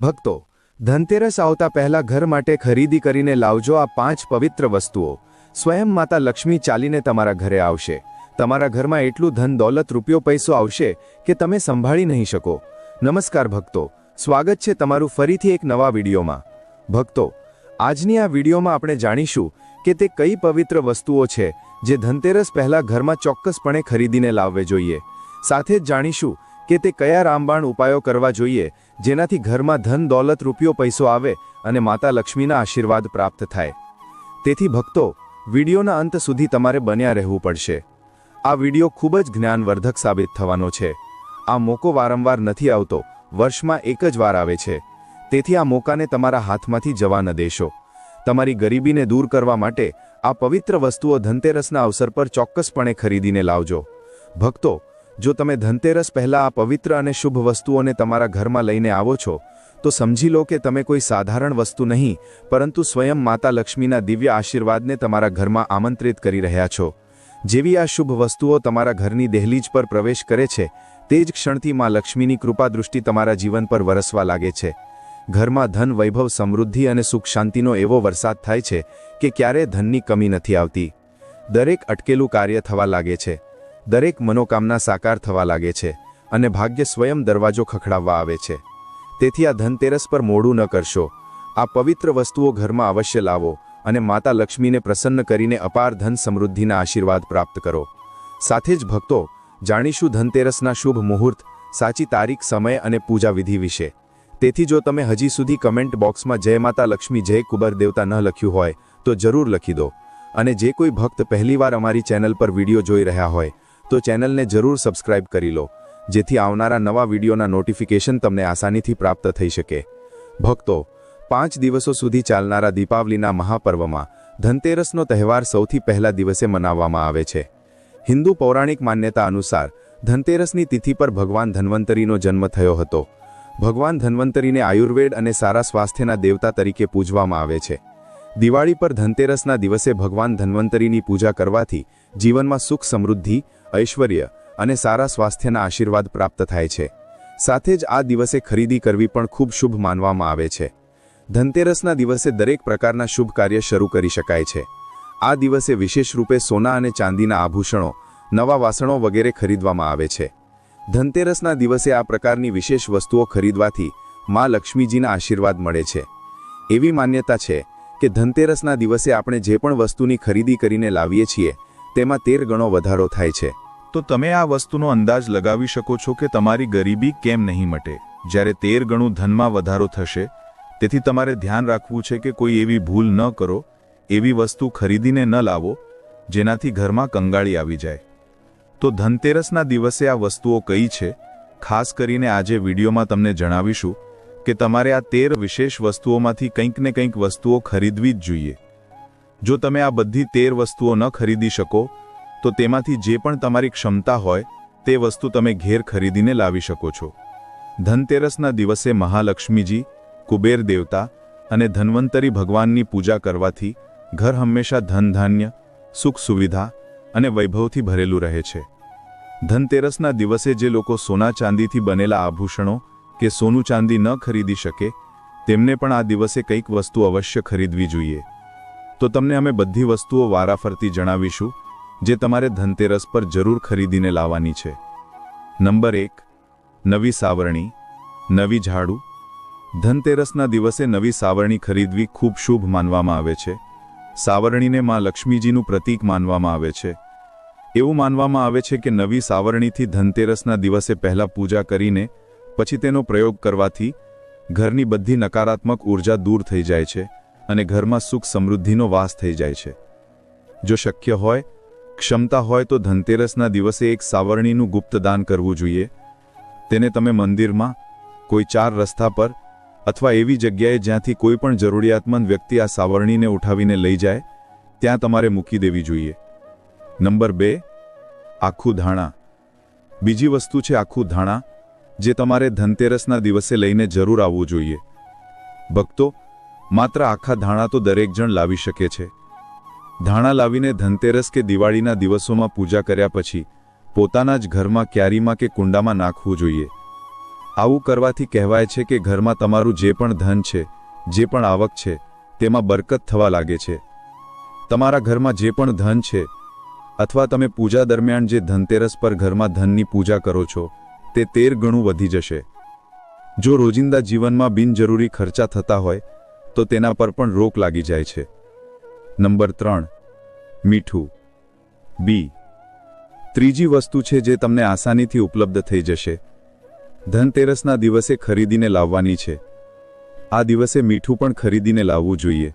ભક્તો, ધનતેરસ આવતા પહેલા ઘર માટે ખરીદી કરીને લાવજો આ પાંચ પવિત્ર વસ્તુઓ. સ્વયં માતા લક્ષ્મી ચાલીને તમારા ઘરે આવશે. તમારા ઘરમાં એટલું ધન દોલત રૂપિયો પૈસો આવશે કે તમે સંભાળી નહીં શકો. નમસ્કાર ભક્તો, સ્વાગત છે તમારું ફરીથી એક નવા વિડીયોમાં. ભક્તો, આજની આ વિડીયોમાં આપણે જાણીશું કે તે કઈ પવિત્ર વસ્તુઓ છે જે ધનતેરસ પહેલા ઘરમાં ચોક્કસપણે ખરીદીને લાવવે જોઈએ. સાથે જ જાણીશું કે તે કયા રામબાણ ઉપાયો કરવા જોઈએ જેનાથી ઘરમાં ધન દોલત રૂપિયો પૈસો આવે અને માતા લક્ષ્મીના આશીર્વાદ પ્રાપ્ત થાય. તેથી ભક્તો, વિડીયોના અંત સુધી તમારે બન્યા રહેવું પડશે. આ વીડિયો ખૂબ જ જ્ઞાનવર્ધક સાબિત થવાનો છે. આ મોકો વારંવાર નથી આવતો, વર્ષમાં એક જ વાર આવે છે. તેથી આ મોકાને તમારા હાથમાંથી જવા ન દેશો. તમારી ગરીબીને દૂર કરવા માટે આ પવિત્ર વસ્તુઓ ધનતેરસના અવસર પર ચોક્કસપણે ખરીદીને લાવજો. ભક્તો જો તમે ધનતેરસ પહેલાં આ પવિત્ર અને શુભ વસ્તુઓને તમારા ઘરમાં લઈને આવો છો, તો સમજી લો કે તમે કોઈ સાધારણ વસ્તુ નહીં, પરંતુ સ્વયં માતા લક્ષ્મીના દિવ્ય આશીર્વાદને તમારા ઘરમાં આમંત્રિત કરી રહ્યા છો. જેવી આ શુભ વસ્તુઓ તમારા ઘરની દહેલીજ પર પ્રવેશ કરે છે, તે જ ક્ષણથી માં લક્ષ્મીની કૃપા દૃષ્ટિ તમારા જીવન પર વરસવા લાગે છે. ઘરમાં ધન વૈભવ સમૃદ્ધિ અને સુખ શાંતિનો એવો વરસાદ થાય છે કે ક્યારેય ધનની કમી નથી આવતી. દરેક અટકેલું કાર્ય થવા લાગે છે. દરેક મનોકામના સાકાર થવા લાગે છે અને ભાગ્ય સ્વયં દરવાજો ખખડાવવા આવે છે. તેથી આ ધનતેરસ પર મોડું ન કરશો. આ પવિત્ર વસ્તુઓ ઘરમાં અવશ્ય લાવો અને માતા લક્ષ્મીને પ્રસન્ન કરીને અપાર ધન સમૃદ્ધિના આશીર્વાદ પ્રાપ્ત કરો. સાથે જ ભક્તો, જાણીશું ધનતેરસના શુભ મુહૂર્ત, સાચી તારીખ, સમય અને પૂજા વિધિ વિશે. તેથી જો તમે હજી સુધી કમેન્ટ બોક્સમાં જય માતા લક્ષ્મી, જય કુબર દેવતા ન લખ્યું હોય, તો જરૂર લખી દો. અને જે કોઈ ભક્ત પહેલીવાર અમારી ચેનલ પર વીડિયો જોઈ રહ્યા હોય તો ચેનલને જરૂર સબસ્ક્રાઇબ કરી લો, જેથી આવનારા નવા વિડીયોના નોટિફિકેશન તમને આસાનીથી પ્રાપ્ત થઈ શકે. ભક્તો, પાંચ દિવસો સુધી ચાલનારા દીપાવલીના મહાપર્વમાં ધનતેરસનો તહેવાર સૌથી પહેલા દિવસે મનાવવામાં આવે છે. હિન્દુ પૌરાણિક માન્યતા અનુસાર, ધનતેરસની તિથિ પર ભગવાન ધન્વંતરીનો જન્મ થયો હતો. ભગવાન ધન્વંતરીને આયુર્વેદ અને સારા સ્વાસ્થ્યના દેવતા તરીકે પૂજવામાં આવે છે. દિવાળી પર ધનતેરસના દિવસે ભગવાન ધન્વંતરીની પૂજા કરવાથી જીવનમાં સુખ સમૃદ્ધિ ઐશ્વર્ય અને સારા સ્વાસ્થ્યના આશીર્વાદ પ્રાપ્ત થાય છે. સાથે જ આ દિવસે ખરીદી કરવી પણ ખૂબ શુભ માનવામાં આવે છે. ધનતેરસના દિવસે દરેક પ્રકારના શુભ કાર્ય શરૂ કરી શકાય છે. આ દિવસે વિશેષ રૂપે સોના અને ચાંદીના આભૂષણો, નવા વાસણો વગેરે ખરીદવામાં આવે છે. ધનતેરસના દિવસે આ પ્રકારની વિશેષ વસ્તુઓ ખરીદવાથી માં લક્ષ્મીજીના આશીર્વાદ મળે છે. એવી માન્યતા છે કે ધનતેરસના દિવસે આપણે જે પણ વસ્તુની ખરીદી કરીને લાવીએ છીએ તેમાં તેર ગણો વધારો થાય છે. તો તમે આ વસ્તુનો અંદાજ લગાવી શકો છો કે તમારી ગરીબી કેમ નહીં મટે? જ્યારે તેર ગણું ધનમાં વધારો થશે, તેથી તમારે ધ્યાન રાખવું છે કે કોઈ એવી ભૂલ ન કરો, એવી વસ્તુ ખરીદીને ન લાવો, જેનાથી ઘરમાં કંગાળી આવી જાય. તો ધનતેરસના દિવસે આ વસ્તુઓ કઈ છે? ખાસ કરીને આજે વિડીયોમાં તમને જણાવીશું કે તમારે આ તેર વિશેષ વસ્તુઓમાંથી કંઈક ને કંઈક વસ્તુઓ ખરીદવી જ જોઈએ. જો તમે આ બધી તેર વસ્તુઓ ન ખરીદી શકો, તો તેમાંથી જે પણ તમારી ક્ષમતા હોય, તે વસ્તુ તમે ઘેર ખરીદીને લાવી શકો છો. ધનતેરસના દિવસે મહાલક્ષ્મીજી, કુબેર દેવતા અને ધન્વંતરી ભગવાનની પૂજા કરવાથી ઘર હંમેશા ધન ધાન્ય સુખ સુવિધા અને વૈભવથી ભરેલું રહે છે. ધનતેરસના દિવસે જે લોકો સોના ચાંદીથી બનેલા આભૂષણો કે સોનું ચાંદી ન ખરીદી શકે, તેમને પણ આ દિવસે કંઈક વસ્તુ અવશ્ય ખરીદવી જોઈએ. તો તમને અમે બધી વસ્તુઓ વારાફરતી જણાવીશું, જે તમારે ધનતેરસ પર જરૂર ખરીદીને લાવવાની છે. નંબર એક, નવી સાવરણી, નવી ઝાડુ. ધનતેરસના દિવસે નવી સાવરણી ખરીદવી ખૂબ શુભ માનવામાં આવે છે. સાવરણીને માં લક્ષ્મીજીનું પ્રતીક માનવામાં આવે છે. એવું માનવામાં આવે છે કે નવી સાવરણીથી ધનતેરસના દિવસે પહેલાં પૂજા કરીને, પછી તેનો પ્રયોગ કરવાથી ઘરની બધી નકારાત્મક ઊર્જા દૂર થઈ જાય છે. અને ઘરમાં સુખ સમૃદ્ધિનો વાસ થઈ જાય છે. જો શક્ય હોય, ક્ષમતા હોય તો ધનતેરસના દિવસે એક સાવરણીનું ગુપ્તદાન કરવું જોઈએ. તેને તમે મંદિરમાં, કોઈ ચાર રસ્તા પર અથવા એવી જગ્યાએ જ્યાંથી કોઈ પણ જરૂરિયાતમંદ વ્યક્તિ આ સાવરણીને ઉઠાવીને લઈ જાય, ત્યાં તમારે મૂકી દેવી જોઈએ. નંબર બે, આખું ધાણા. બીજી વસ્તુ છે આખું ધાણા, જે તમારે ધનતેરસના દિવસે લઈને જરૂર આવવું જોઈએ. ભક્તો માત્ર આખા ધાણા તો દરેક જણ લાવી શકે છે. ધાણા લાવીને ધનતેરસ કે દિવાળીના દિવસોમાં પૂજા કર્યા પછી પોતાના જ ઘરમાં ક્યારીમાં કે કુંડામાં નાખવું જોઈએ. આવું કરવાથી કહેવાય છે કે ઘરમાં તમારું જે પણ ધન છે, જે પણ આવક છે, તેમાં બરકત થવા લાગે છે. તમારા ઘરમાં જે પણ ધન છે, અથવા તમે પૂજા દરમિયાન જે ધનતેરસ પર ઘરમાં ધનની પૂજા કરો છો, તે તેર ગણું વધી જશે. જો રોજિંદા જીવનમાં બિનજરૂરી ખર્ચા થતા હોય તો તેના પર પણ રોક લાગી જાય છે. નંબર ત્રણ. મીઠું. બી. ત્રીજી વસ્તુ છે જે તમને આસાનીથી ઉપલબ્ધ થઈ જશે. ધનતેરસના દિવસે ખરીદીને લાવવાની છે. આ દિવસે મીઠું પણ ખરીદીને લાવવું જોઈએ.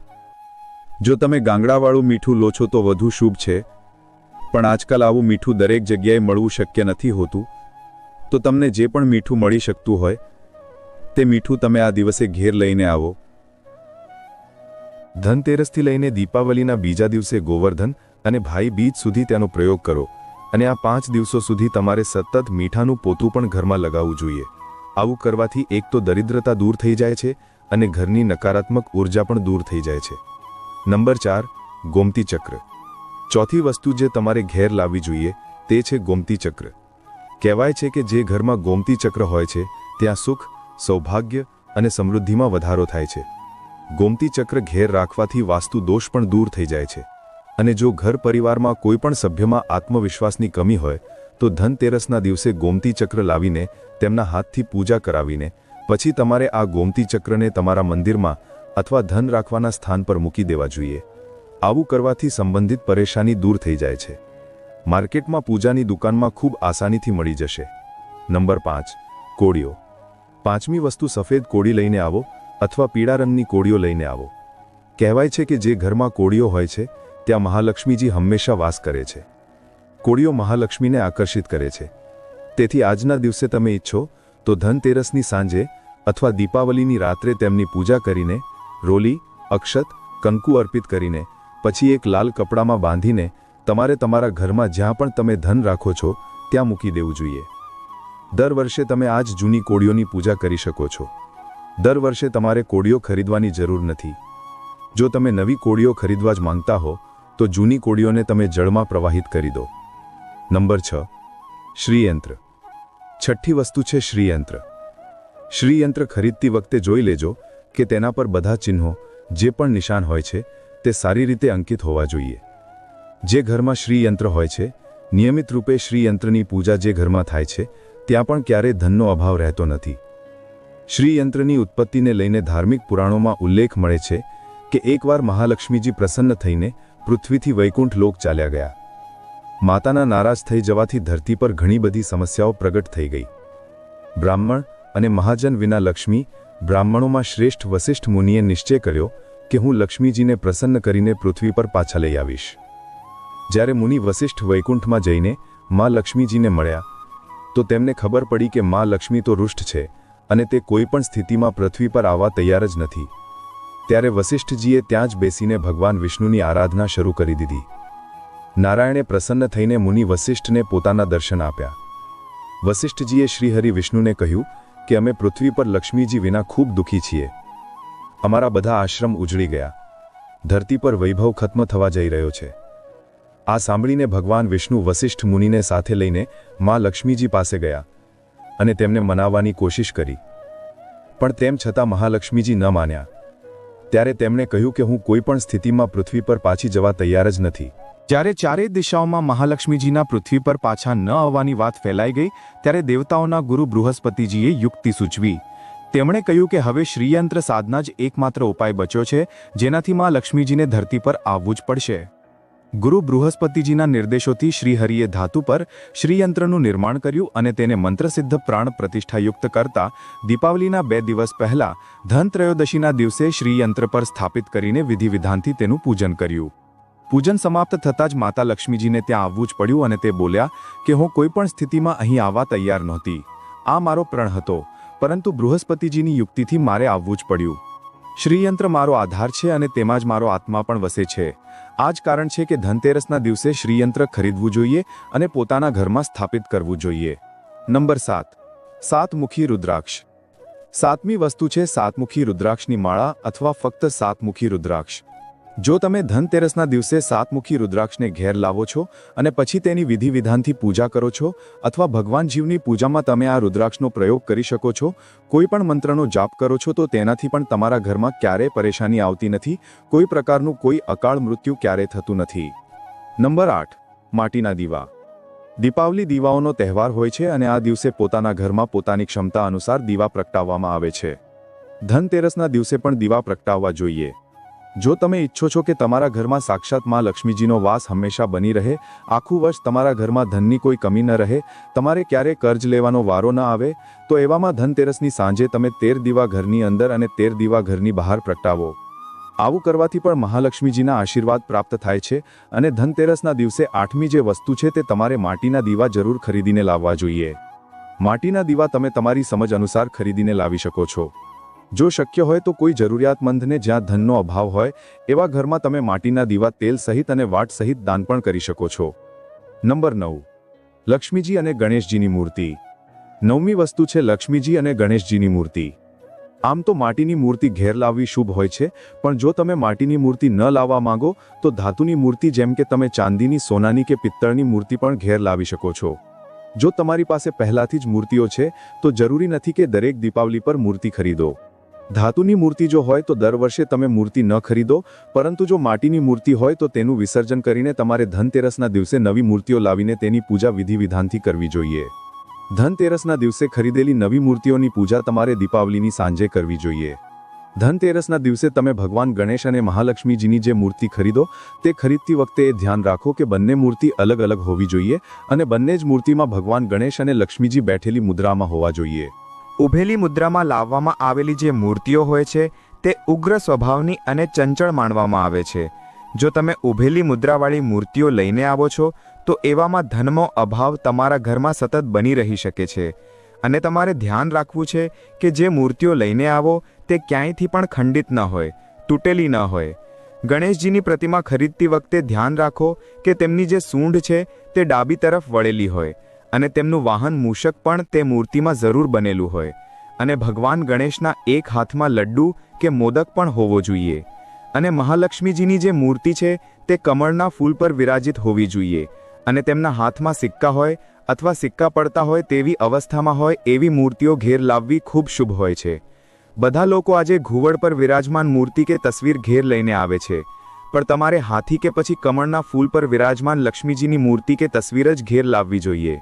જો તમે ગાંગડાવાળું મીઠું લો છો તો વધુ શુભ છે. પણ આજકાલ આવું મીઠું દરેક જગ્યાએ મળવું શક્ય નથી હોતું. તો તમને જે પણ મીઠું મળી શકતું હોય, તે મીઠું તમે આ દિવસે ઘેર લઈને આવો. ધનતેરસથી લઈને દીપાવલીના બીજા દિવસે ગોવર્ધન અને ભાઈ બીજ સુધી તેનો પ્રયોગ કરો અને આ પાંચ દિવસો સુધી તમારે સતત મીઠાનું પોતું પણ ઘરમાં લગાવવું જોઈએ. આવું કરવાથી એક તો દરિદ્રતા દૂર થઈ જાય છે અને ઘરની નકારાત્મક ઊર્જા પણ દૂર થઈ જાય છે. નંબર ચાર, ગોમતી ચક્ર. ચોથી વસ્તુ જે તમારે ઘેર લાવવી જોઈએ તે છે ગોમતી ચક્ર. કહેવાય છે કે જે ઘરમાં ગોમતી ચક્ર હોય છે, ત્યાં સુખ, સૌભાગ્ય અને સમૃદ્ધિમાં વધારો થાય છે. ગોમતી ચક્ર ઘેર રાખવાથી વાસ્તુ દોષ પણ દૂર થઈ જાય છે. અને જો ઘર પરિવારમાં કોઈપણ સભ્યમાં આત્મવિશ્વાસની કમી હોય, તો ધનતેરસના દિવસે ગોમતી ચક્ર લાવીને તેમના હાથથી પૂજા કરાવીને, પછી તમારે આ ગોમતી ચક્રને તમારા મંદિરમાં અથવા ધન રાખવાના સ્થાન પર મૂકી દેવા જોઈએ. આવું કરવાથી સંબંધિત પરેશાની દૂર થઈ જાય છે. માર્કેટમાં પૂજાની દુકાનમાં ખૂબ આસાનીથી મળી જશે. નંબર પાંચ, કોળીઓ. પાંચમી વસ્તુ સફેદ કોળી લઈને આવો અથવા પીળા રંગની કોળીઓ લઈને આવો. કહેવાય છે કે જે ઘરમાં કોળીઓ હોય છે, ત્યાં મહાલક્ષ્મીજી હંમેશા વાસ કરે છે. કોળીઓ મહાલક્ષ્મીને આકર્ષિત કરે છે. તેથી આજના દિવસે તમે ઈચ્છો તો ધનતેરસની સાંજે અથવા દીપાવલીની રાત્રે તેમની પૂજા કરીને રોલી, અક્ષત, કંકુ અર્પિત કરીને, પછી એક લાલ કપડામાં બાંધીને તમારે તમારા ઘરમાં જ્યાં પણ તમે ધન રાખો છો, ત્યાં મૂકી દેવું જોઈએ. દર વર્ષે તમે આ જ જૂની કોળીઓની પૂજા કરી શકો છો. દર વર્ષે તમારે કોડીઓ ખરીદવાની જરૂર નથી. જો તમે નવી કોડીઓ ખરીદવા જ માંગતા હો, તો જૂની કોડીઓને તમે જળમાં પ્રવાહિત કરી દો. નંબર છ. શ્રીયંત્ર. છઠ્ઠી વસ્તુ છે શ્રીયંત્ર. શ્રીયંત્ર ખરીદતી વખતે જોઈ લેજો કે તેના પર બધા ચિહ્નો, જે પણ નિશાન હોય છે, તે સારી રીતે અંકિત હોવા જોઈએ. જે ઘરમાં શ્રીયંત્ર હોય છે, નિયમિત રૂપે શ્રીયંત્રની પૂજા જે ઘરમાં થાય છે, ત્યાં પણ ક્યારેય ધનનો અભાવ રહેતો નથી. શ્રીયંત્રની ઉત્પત્તિને લઈને ધાર્મિક પુરાણોમાં ઉલ્લેખ મળે છે કે એકવાર મહાલક્ષ્મીજી પ્રસન્ન થઈને પૃથ્વીથી વૈકુંઠ લોક ચાલ્યા ગયા. માતાના નારાજ થઈ જવાથી ધરતી પર ઘણી બધી સમસ્યાઓ પ્રગટ થઈ ગઈ. બ્રાહ્મણ અને મહાજન વિના લક્ષ્મી બ્રાહ્મણોમાં શ્રેષ્ઠ વસિષ્ઠ મુનિએ નિશ્ચય કર્યો કે હું લક્ષ્મીજીને પ્રસન્ન કરીને પૃથ્વી પર પાછા લઈ આવીશ. જ્યારે મુનિ વસિષ્ઠ વૈકુંઠમાં જઈને મા લક્ષ્મીજીને મળ્યા, તો તેમને ખબર પડી કે મા લક્ષ્મી તો રૂષ્ટ છે અને તે કોઈ પણ સ્થિતિમાં પૃથ્વી પર આવવા તૈયાર જ નથી. ત્યારે વસિષ્ઠજીએ ત્યાં જ બેસીને ભગવાન વિષ્ણુની આરાધના શરૂ કરી દીધી. નારાયણે પ્રસન્ન થઈને મુનિ વસિષ્ઠને પોતાના દર્શન આપ્યા. વસિષ્ઠજીએ શ્રીહરિ વિષ્ણુને કહ્યું કે અમે પૃથ્વી પર લક્ષ્મીજી વિના ખૂબ દુઃખી છીએ. અમારા બધા આશ્રમ ઉજળી ગયા. ધરતી પર વૈભવ ખત્મ થવા જઈ રહ્યો છે. આ સાંભળીને ભગવાન વિષ્ણુ વસિષ્ઠ મુનિને સાથે લઈને મા લક્ષ્મીજી પાસે ગયા. અને તેમને મનાવવાની કોશિશ કરી. પણ તેમ છતાં મહાલક્ષ્મીજી ન માન્યા. ત્યારે તેમણે કહ્યું કે હું કોઈ પણ સ્થિતિમાં પૃથ્વી પર પાછી જવા તૈયાર જ નથી. જ્યારે ચારેય દિશાઓમાં મહાલક્ષ્મીજીના પૃથ્વી પર પાછા ન આવવાની વાત ફેલાઈ ગઈ, ત્યારે દેવતાઓના ગુરુ બૃહસ્પતિજીએ યુક્તિ સૂચવી. તેમણે કહ્યું કે હવે શ્રીયંત્ર સાધના જ એકમાત્ર ઉપાય બચ્યો છે, જેનાથી મા લક્ષ્મીજીને ધરતી પર આવવું જ પડશે. ગુરુ બૃહસ્પતિજીના નિર્દેશોથી શ્રીહરિએ ધાતુ પર શ્રીયંત્રનું નિર્માણ કર્યું અને તેને મંત્રસિદ્ધ પ્રાણ પ્રતિષ્ઠાયુક્ત કરતા દીપાવલીના બે દિવસ પહેલા ધનત્રયોદશીના દિવસે શ્રીયંત્ર પર સ્થાપિત કરીને વિધિવિધાનથી તેનું પૂજન કર્યું. પૂજન સમાપ્ત થતાં જ માતા લક્ષ્મીજીને ત્યાં આવવું જ પડ્યું અને તે બોલ્યા કે હું કોઈ પણ સ્થિતિમાં અહીં આવવા તૈયાર નહોતી. આ મારો પ્રણ હતો, પરંતુ બૃહસ્પતિજીની યુક્તિથી મારે આવવું જ પડ્યું. શ્રીયંત્ર મારો આધાર છે અને તેમાં જ મારો આત્મા પણ વસે છે. આ જ કારણ છે કે ધનતેરસના દિવસે શ્રીયંત્ર ખરીદવું જોઈએ અને પોતાના ઘરમાં સ્થાપિત કરવું જોઈએ. નંબર સાત. સાતમુખી રુદ્રાક્ષ. સાતમી વસ્તુ છે સાતમુખી રુદ્રાક્ષની માળા અથવા ફક્ત સાતમુખી રુદ્રાક્ષ. જો તમે ધનતેરસના દિવસે સાતમુખી રુદ્રાક્ષને ઘેર લાવો છો અને પછી તેની વિધિ વિધાનથી પૂજા કરો છો અથવા ભગવાન જીવની પૂજામાં તમે આ રુદ્રાક્ષનો પ્રયોગ કરી શકો છો, કોઈ પણ મંત્રનો જાપ કરો છો તો તેનાથી પણ તમારા ઘરમાં ક્યારેય પરેશાની આવતી નથી, કોઈ પ્રકારનું કોઈ અકાળ મૃત્યુ ક્યારેય થતું નથી. નંબર આઠ, માટીના દીવા. દીપાવલી દીવાઓનો તહેવાર હોય છે અને આ દિવસે પોતાના ઘરમાં પોતાની ક્ષમતા અનુસાર દીવા પ્રગટાવવામાં આવે છે. ધનતેરસના દિવસે પણ દીવા પ્રગટાવવા જોઈએ. જો તમે ઈચ્છો છો કે તમારા ઘરમાં સાક્ષાતમાં લક્ષ્મીજીનો વાસ હંમેશા બની રહે, આખું વર્ષ તમારા ઘરમાં ધનની કોઈ કમી ન રહે, તમારે ક્યારે કર્જ લેવાનો વારો ન આવે, તો એવામાં ધનતેરસની સાંજે તમે તેર દીવા ઘરની અંદર અને તેર દીવા ઘરની બહાર પ્રગટાવો. આવું કરવાથી પણ મહાલક્ષ્મીજીના આશીર્વાદ પ્રાપ્ત થાય છે અને ધનતેરસના દિવસે આઠમી જે વસ્તુ છે તે તમારે માટીના દીવા જરૂર ખરીદીને લાવવા જોઈએ. માટીના દીવા તમે તમારી સમજ અનુસાર ખરીદીને લાવી શકો છો. જો શક્ય હોય તો કોઈ જરૂરિયાતમંદને જ્યાં ધનનો અભાવ હોય, એવા ઘરમાં તમે માટીના દીવા, તેલ સહિત અને વાટ સહિત દાન પણ કરી શકો છો. નંબર નવ. લક્ષ્મીજી અને ગણેશજીની મૂર્તિ. નવમી વસ્તુ છે લક્ષ્મીજી અને ગણેશજીની મૂર્તિ. આમ તો માટીની મૂર્તિ ઘેર લાવવી શુભ હોય છે, પણ જો તમે માટીની મૂર્તિ ન લાવવા માંગો, તો ધાતુની મૂર્તિ જેમ કે તમે ચાંદીની, સોનાની કે પિત્તળની મૂર્તિ પણ ઘેર લાવી શકો છો. જો તમારી પાસે પહેલાથી જ મૂર્તિઓ છે, તો જરૂરી નથી કે દરેક દીપાવલી પર મૂર્તિ ખરીદો. ધાતુની મૂર્તિ જો હોય તો દર વર્ષે તમે મૂર્તિ ન ખરીદો, પરંતુ જો માટીની મૂર્તિ હોય તો તેનું વિસર્જન કરીને તમારે ધનતેરસના દિવસે નવી મૂર્તિઓ લાવીને તેની પૂજા વિધિ વિધાનથી કરવી જોઈએ. ધનતેરસના દિવસે ખરીદેલી નવી મૂર્તિઓની પૂજા તમારે દીપાવલીની સાંજે કરવી જોઈએ. ધનતેરસના દિવસે તમે ભગવાન ગણેશ અને મહાલક્ષ્મીજીની જે મૂર્તિ ખરીદો, તે ખરીદતી વખતે એ ધ્યાન રાખો કે બંને મૂર્તિ અલગ અલગ હોવી જોઈએ અને બંને જ મૂર્તિમાં ભગવાન ગણેશ અને લક્ષ્મીજી બેઠેલી મુદ્રામાં હોવા જોઈએ. ઉભેલી મુદ્રામાં લાવવામાં આવેલી જે મૂર્તિઓ હોય છે, તે ઉગ્ર સ્વભાવની અને ચંચળ માનવામાં આવે છે. જો તમે ઉભેલી મુદ્રાવાળી મૂર્તિઓ લઈને આવો છો, તો એવામાં ધનનો અભાવ તમારા ઘરમાં સતત બની રહી શકે છે. અને તમારે ધ્યાન રાખવું છે કે જે મૂર્તિઓ લઈને આવો, તે ક્યાંયથી પણ ખંડિત ન હોય, તૂટેલી ન હોય. ગણેશજીની પ્રતિમા ખરીદતી વખતે ધ્યાન રાખો કે તેમની જે સૂંઢ છે, તે ડાબી તરફ વળેલી હોય. અને તેમનું વાહન મૂષક પણ તે મૂર્તિમાં જરૂર બનેલું હોય. અને ભગવાન ગણેશના એક હાથમાં લડ્ડુ કે મોદક પણ હોવો જોઈએ. અને મહાલક્ષ્મીજીની જે મૂર્તિ છે, તે કમળના ફૂલ પર વિરાજિત હોવી જોઈએ. અને તેમના હાથમાં સિક્કા હોય, અથવા સિક્કા પડતા હોય તેવી અવસ્થામાં હોય, એવી મૂર્તિઓ ઘેર લાવવી ખૂબ શુભ હોય છે. બધા લોકો આજે ઘુવડ પર વિરાજમાન મૂર્તિ કે તસવીર ઘેર લઈને આવે છે. પણ તમારે હાથી કે પછી કમળના ફૂલ પર વિરાજમાન લક્ષ્મીજીની મૂર્તિ કે તસવીર જ ઘેર લાવવી જોઈએ.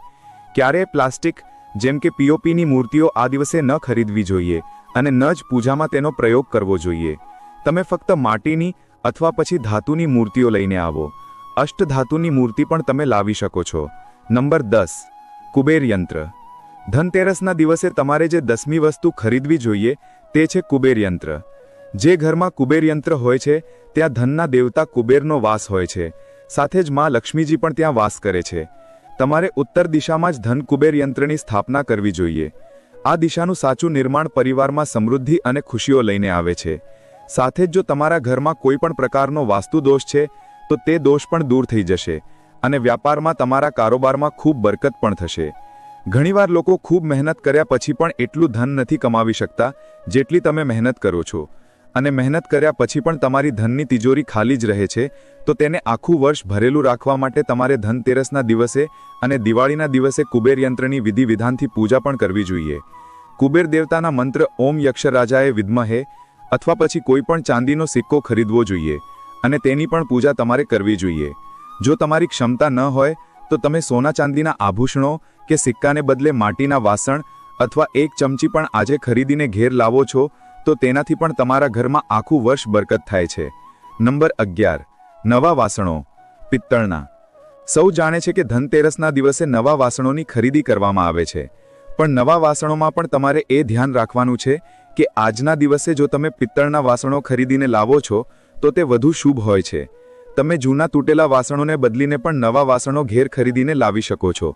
ક્યારે પ્લાસ્ટિક, જેમ કે પીઓપીની મૂર્તિઓ આ દિવસે ન ખરીદવી જોઈએ અને ન જ પૂજામાં તેનો પ્રયોગ કરવો જોઈએ. તમે ફક્ત માટીની અથવા પછી ધાતુની મૂર્તિઓ લઈને આવો. અષ્ટધાતુની મૂર્તિ પણ તમે લાવી શકો છો. નંબર દસ, કુબેર યંત્ર. ધનતેરસના દિવસે તમારે જે દસમી વસ્તુ ખરીદવી જોઈએ તે છે કુબેર યંત્ર. જે ઘરમાં કુબેર યંત્ર હોય છે, ત્યાં ધનના દેવતા કુબેરનો વાસ હોય છે. સાથે જ માં લક્ષ્મીજી પણ ત્યાં વાસ કરે છે. તમારે ઉત્તર દિશામાં જ ધન કુબેર યંત્રની સ્થાપના કરવી જોઈએ. આ દિશાનું સાચું નિર્માણ પરિવારમાં સમૃદ્ધિ અને ખુશીઓ લઈને આવે છે. સાથે જ જો તમારા ઘરમાં કોઈ પણ પ્રકારનો વાસ્તુ દોષ છે, તો તે દોષ પણ દૂર થઈ જશે અને વ્યાપારમાં તમારા કારોબારમાં ખૂબ બરકત પણ થશે. ઘણીવાર લોકો ખૂબ મહેનત કર્યા પછી પણ એટલું ધન નથી કમાવી શકતા, જેટલી તમે મહેનત કરો છો. અને મહેનત કર્યા પછી પણ તમારી ધનની તિજોરી ખાલી જ રહે છે, તો તેને આખું વર્ષ ભરેલું રાખવા માટે તમારે ધનતેરસના દિવસે અને દિવાળીના દિવસે કુબેર યંત્રની વિધિ વિધાનથી પૂજા પણ કરવી જોઈએ. કુબેર દેવતાના મંત્ર ઓમ યક્ષરાજાએ વિદ્મહે અથવા પછી કોઈ પણ ચાંદીનો સિક્કો ખરીદવો જોઈએ અને તેની પણ પૂજા તમારે કરવી જોઈએ. જો તમારી ક્ષમતા ન હોય, તો તમે સોના ચાંદીના આભૂષણો કે સિક્કાને બદલે માટીના વાસણ અથવા એક ચમચી પણ આજે ખરીદીને ઘેર લાવો છો તો તેનાથી પણ તમારા ઘરમાં આખું વર્ષ બરકત થાય છે. નંબર અગિયાર. નવા વાસણો. પિત્તળના. સૌ જાણે છે કે ધનતેરસના દિવસે નવા વાસણોની ખરીદી કરવામાં આવે છે. પણ નવા વાસણોમાં પણ તમારે એ ધ્યાન રાખવાનું છે કે આજના દિવસે જો તમે પિત્તળના વાસણો ખરીદીને લાવો છો, તો તે વધુ શુભ હોય છે. તમે જૂના તૂટેલા વાસણોને બદલીને પણ નવા વાસણો ઘેર ખરીદીને લાવી શકો છો.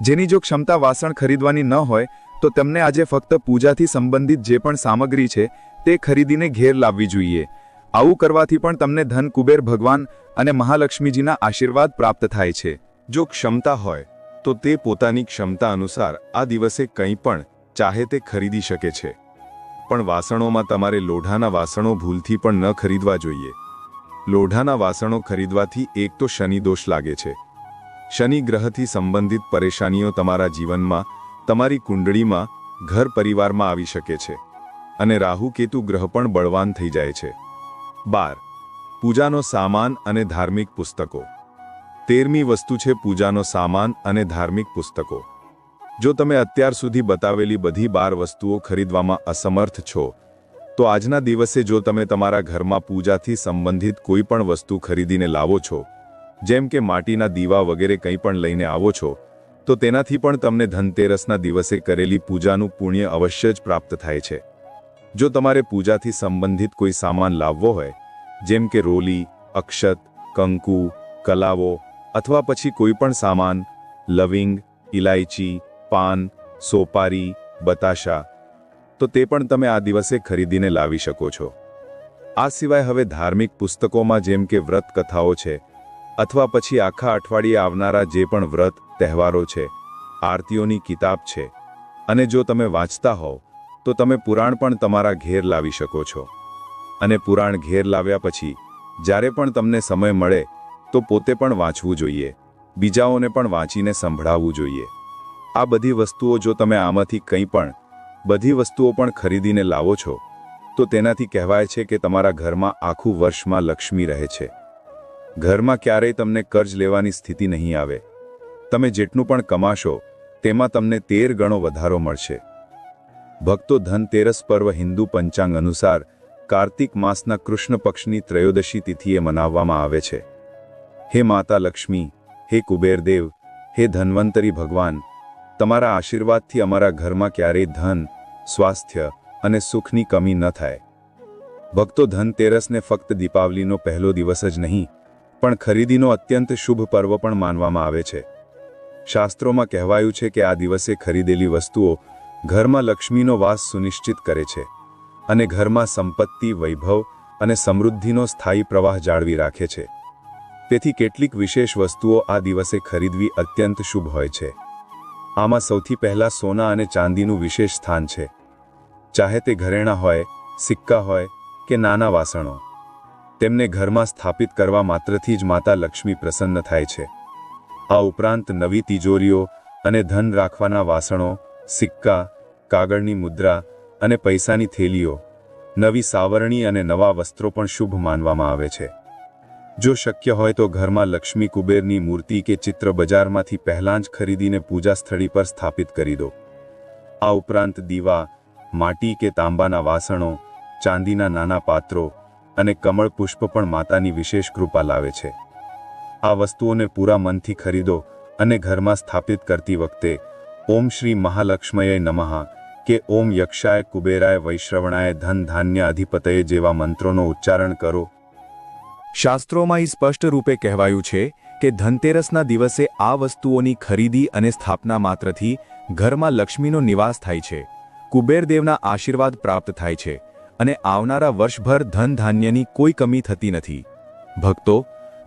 જેની જો ક્ષમતા વાસણ ખરીદવાની ન હોય તો તમને આજે ફક્ત પૂજાથી સંબંધિત જે પણ સામગ્રી છે, તે ખરીદીને ઘેર લાવવી જોઈએ. આવું કરવાથી પણ તમને ધન કુબેર ભગવાન અને મહાલક્ષ્મીજીના આશીર્વાદ પ્રાપ્ત થાય છે. જો ક્ષમતા હોય, તો તે પોતાની ક્ષમતા અનુસાર આ દિવસે કંઈ પણ ચાહે તે ખરીદી શકે છે. પણ વાસણોમાં તમારે લોઢાના વાસણો ભૂલથી પણ ન ખરીદવા જોઈએ. લોઢાના વાસણો ખરીદવાથી એક તો શનિ દોષ લાગે છે. શનિ ગ્રહથી સંબંધિત પરેશાનીઓ તમારા જીવનમાં તમારી કુંડળીમાં ઘર પરિવારમાં આવી શકે છે અને રાહુ કેતુ ગ્રહ પણ બળવાન થઈ જાય છે. બાર. પૂજાનો સામાન અને ધાર્મિક પુસ્તકો. તેરમી વસ્તુ છે પૂજાનો સામાન અને ધાર્મિક પુસ્તકો. જો તમે અત્યાર સુધી બતાવેલી બધી બાર વસ્તુઓ ખરીદવામાં અસમર્થ છો, તો આજના દિવસે જો તમે તમારા ઘરમાં પૂજાથી સંબંધિત કોઈ પણ વસ્તુ ખરીદીને લાવો છો, જેમ કે માટીના દીવા વગેરે કંઈ પણ લઈને આવો છો તો તેનાથી પણ તમને ધનતેરસના દિવસે કરેલી પૂજાનું પુણ્ય અવશ્ય જ પ્રાપ્ત થાય છે. જો તમારે પૂજાથી સંબંધિત કોઈ સામાન લાવવો હોય, જેમ કે રોલી, અક્ષત, કંકુ, કલાવો અથવા પછી કોઈપણ સામાન, લવિંગ ઇલાયચી પાન, સોપારી, બતાશા, તો તે પણ તમે આ દિવસે ખરીદીને લાવી શકો છો. આ સિવાય હવે ધાર્મિક પુસ્તકોમાં જેમ કે વ્રત કથાઓ છે, અથવા પછી આખા અઠવાડિયે આવનારા જે પણ વ્રત તહેવારો છે, આરતીઓની કિતાબ છે. અને જો તમે વાંચતા હોવ, તો તમે પુરાણ પણ તમારા ઘેર લાવી શકો છો. અને પુરાણ ઘેર લાવ્યા પછી, જ્યારે પણ તમને સમય મળે, તો પોતે પણ વાંચવું જોઈએ. બીજાઓને પણ વાંચીને સંભળાવવું જોઈએ. આ બધી વસ્તુઓ જો તમે આમાંથી કંઈ પણ, બધી વસ્તુઓ પણ ખરીદીને લાવો છો, તો તેનાથી કહેવાય છે કે તમારા ઘરમાં આખું વર્ષમાં લક્ષ્મી રહે છે. ઘરમાં ક્યારેય તમને કર્જ લેવાની સ્થિતિ નહીં આવે. તમે જેટલું પણ કમાશો, તેમાં તમને તેર ગણો વધારો મળશે. ભક્તો ધનતેરસ પર્વ હિન્દુ પંચાંગ અનુસાર કાર્તિક માસના કૃષ્ણ પક્ષની ત્રયોદશી તિથિએ મનાવવામાં આવે છે. હે માતા લક્ષ્મી, હે કુબેરદેવ હે ધન્વંતરી ભગવાન, તમારા આશીર્વાદથી અમારા ઘરમાં ક્યારેય ધન, સ્વાસ્થ્ય અને સુખની કમી ન થાય. ભક્તો ધનતેરસને ફક્ત દીપાવલીનો પહેલો દિવસ જ નહીં, પણ ખરીદીનો અત્યંત શુભ પર્વ પણ માનવામાં આવે છે. શાસ્ત્રોમાં કહેવાયું છે કે આ દિવસે ખરીદેલી વસ્તુઓ ઘરમાં લક્ષ્મીનો વાસ સુનિશ્ચિત કરે છે અને ઘરમાં સંપત્તિ, વૈભવ અને સમૃદ્ધિનો સ્થાયી પ્રવાહ જાળવી રાખે છે. તેથી કેટલીક વિશેષ વસ્તુઓ આ દિવસે ખરીદવી અત્યંત શુભ હોય છે. આમાં સૌથી પહેલાં સોના અને ચાંદીનું વિશેષ સ્થાન છે. ચાહે તે ઘરેણાં હોય, સિક્કા હોય કે નાના વાસણો. તેમને ઘરમાં સ્થાપિત કરવા માત્રથી જ માતા લક્ષ્મી પ્રસન્ન થાય છે. આ ઉપરાંત નવી તિજોરીઓ અને ધન રાખવાના વાસણો, સિક્કા, કાગળની મુદ્રા અને પૈસાની થેલીઓ, નવી સાવરણી અને નવા વસ્ત્રો પણ શુભ માનવામાં આવે છે. જો શક્ય હોય તો ઘરમાં લક્ષ્મી કુબેરની મૂર્તિ કે ચિત્ર બજારમાંથી પહેલાં જ ખરીદીને પૂજા સ્થળી પર સ્થાપિત કરી દો. આ ઉપરાંત દીવા, માટી કે તાંબાના વાસણો, ચાંદીના નાના પાત્રો અને કમળ પુષ્પ પણ માતાની વિશેષ કૃપા લાવે છે. આ વસ્તુઓને પૂરા મનથી ખરીદો અને ઘરમાં સ્થાપિત કરતી વખતે ઓમ શ્રી મહાલક્ષ્મય નમઃ કે ઓમ યક્ષાય કુબેરાય વૈશ્રવણાય ધન ધાન્ય અધિપતયે જેવા મંત્રોનો ઉચ્ચારણ કરો. શાસ્ત્રોમાં એ સ્પષ્ટ રૂપે કહેવાયું છે કે ધનતેરસના દિવસે આ વસ્તુઓની ખરીદી અને સ્થાપના માત્રથી ઘરમાં લક્ષ્મીનો નિવાસ થાય છે. કુબેરદેવના આશીર્વાદ પ્રાપ્ત થાય છે અને આવનારા વર્ષભર ધન ધાન્યની કોઈ કમી થતી નથી. ભક્તો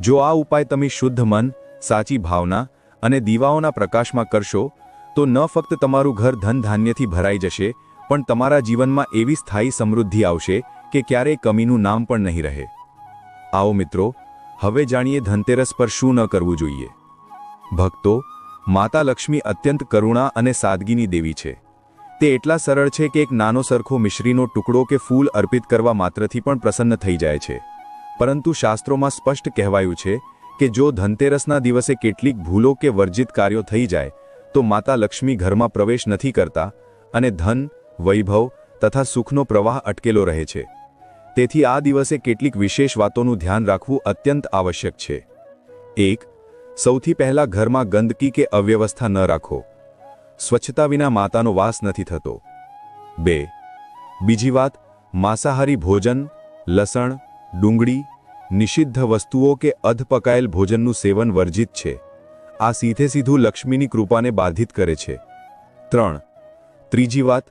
જો આ ઉપાય તમે શુદ્ધ મન, સાચી ભાવના અને દીવાઓના પ્રકાશમાં કરશો, તો ન ફક્ત તમારું ઘર ધન ધાન્યથી ભરાઈ જશે, પણ તમારા જીવનમાં એવી સ્થાયી સમૃદ્ધિ આવશે કે ક્યારેય કમીનું નામ પણ નહીં રહે. આવો મિત્રો, હવે જાણીએ ધનતેરસ પર શું ન કરવું જોઈએ. ભક્તો, માતા લક્ષ્મી અત્યંત કરુણા અને સાદગીની દેવી છે. તે એટલા સરળ છે કે એક નાનો સરખો મિશ્રીનો ટુકડો કે ફૂલ અર્પિત કરવા માત્રથી પણ પ્રસન્ન થઈ જાય છે. પરંતુ શાસ્ત્રોમાં સ્પષ્ટ કહેવાયું છે કે જો ધનતેરસના દિવસે કેટલીક ભૂલો કે વર્જિત કાર્યો થઈ જાય, તો માતા લક્ષ્મી ઘરમાં પ્રવેશ નથી કરતા અને ધન, વૈભવ તથા સુખનો પ્રવાહ અટકેલો રહે છે. તેથી આ દિવસે કેટલીક વિશેષ વાતોનું ધ્યાન રાખવું અત્યંત આવશ્યક છે. એક, સૌથી પહેલા ઘરમાં ગંદકી કે અવ્યવસ્થા ન રાખો. સ્વચ્છતા વિના માતાનો વાસ નથી થતો. બે, બીજી વાત, માંસાહારી ભોજન, લસણ, ડુંગળી નિષિદ્ધ વસ્તુઓ કે અધપકાયેલ ભોજનનું સેવન વર્જિત છે. આ સીધે સીધું લક્ષ્મીની કૃપાને બાધિત કરે છે. ત્રણ. ત્રીજી વાત,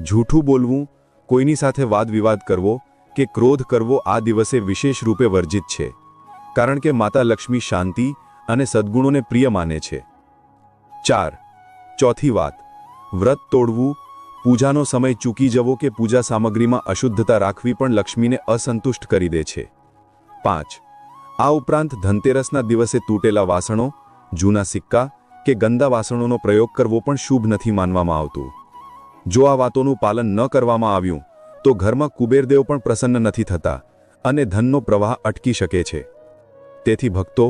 જૂઠું બોલવું, કોઈની સાથે વાદવિવાદ કરવો કે ક્રોધ કરવો આ દિવસે વિશેષ રૂપે વર્જિત છે. કારણ કે માતા લક્ષ્મી શાંતિ અને સદ્ગુણોને પ્રિય માને છે. ચાર. ચોથી વાત, વ્રત તોડવું, પૂજાનો સમય ચૂકી જવો કે પૂજા સામગ્રીમાં અશુદ્ધતા રાખવી પણ લક્ષ્મીને અસંતુષ્ટ કરી દે છે. પાંચ. આ ઉપરાંત ધનતેરસના દિવસે તૂટેલા વાસણો, જૂના સિક્કા કે ગંદા વાસણોનો પ્રયોગ કરવો પણ શુભ નથી માનવામાં આવતું. જો આ વાતોનું પાલન ન કરવામાં આવ્યું, તો ઘરમાં કુબેરદેવ પણ પ્રસન્ન નથી થતા અને ધનનો પ્રવાહ અટકી શકે છે. તેથી ભક્તો,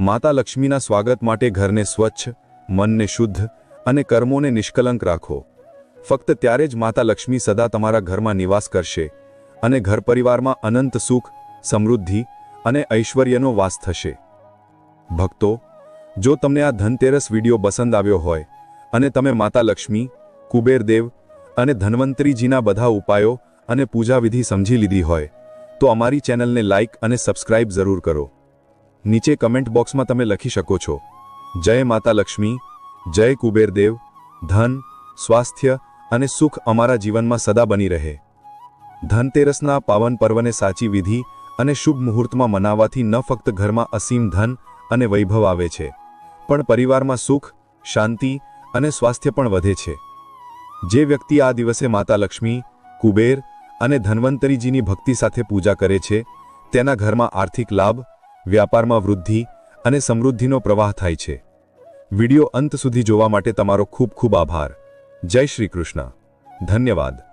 માતા લક્ષ્મીના સ્વાગત માટે ઘરને સ્વચ્છ, મનને શુદ્ધ અને કર્મોને નિષ્કલંક રાખો. ફક્ત ત્યારે જ માતા લક્ષ્મી સદા તમારા ઘરમાં નિવાસ કરશે અને ઘર પરિવારમાં અનંત સુખ સમૃદ્ધિ અને ઐશ્વર્યનો વાસ થશે. ભક્તો, જો તમને આ ધનતેરસ વીડિયો પસંદ આવ્યો હોય અને તમે માતા લક્ષ્મી કુબેરદેવ અને ધન્વંતરીજીના બધા ઉપાયો અને પૂજાવિધિ સમજી લીધી હોય, તો અમારી ચેનલને લાઇક અને સબસ્ક્રાઇબ જરૂર કરો. નીચે કમેન્ટ બોક્સમાં તમે લખી શકો છો. જય માતા લક્ષ્મી, જય કુબેરદેવ ધન, સ્વાસ્થ્ય અને સુખ અમારા જીવનમાં સદા બની રહે. ધનતેરસના પાવન પર્વને સાચી વિધિ અને શુભ મુહૂર્તમાં મનાવવાથી ન ફક્ત ઘરમાં અસીમ ધન અને વૈભવ આવે છે, પણ પરિવારમાં સુખ, શાંતિ અને સ્વાસ્થ્ય પણ વધે છે. જે વ્યક્તિ આ દિવસે માતા લક્ષ્મી, કુબેર અને ધન્વંતરીજીની ભક્તિ સાથે પૂજા કરે છે, તેના ઘરમાં આર્થિક લાભ, વ્યાપારમાં વૃદ્ધિ અને સમૃદ્ધિનો પ્રવાહ થાય છે. વિડિયો અંત સુધી જોવા માટે તમારો ખૂબ ખૂબ આભાર. જય શ્રી કૃષ્ણ. ધન્યવાદ.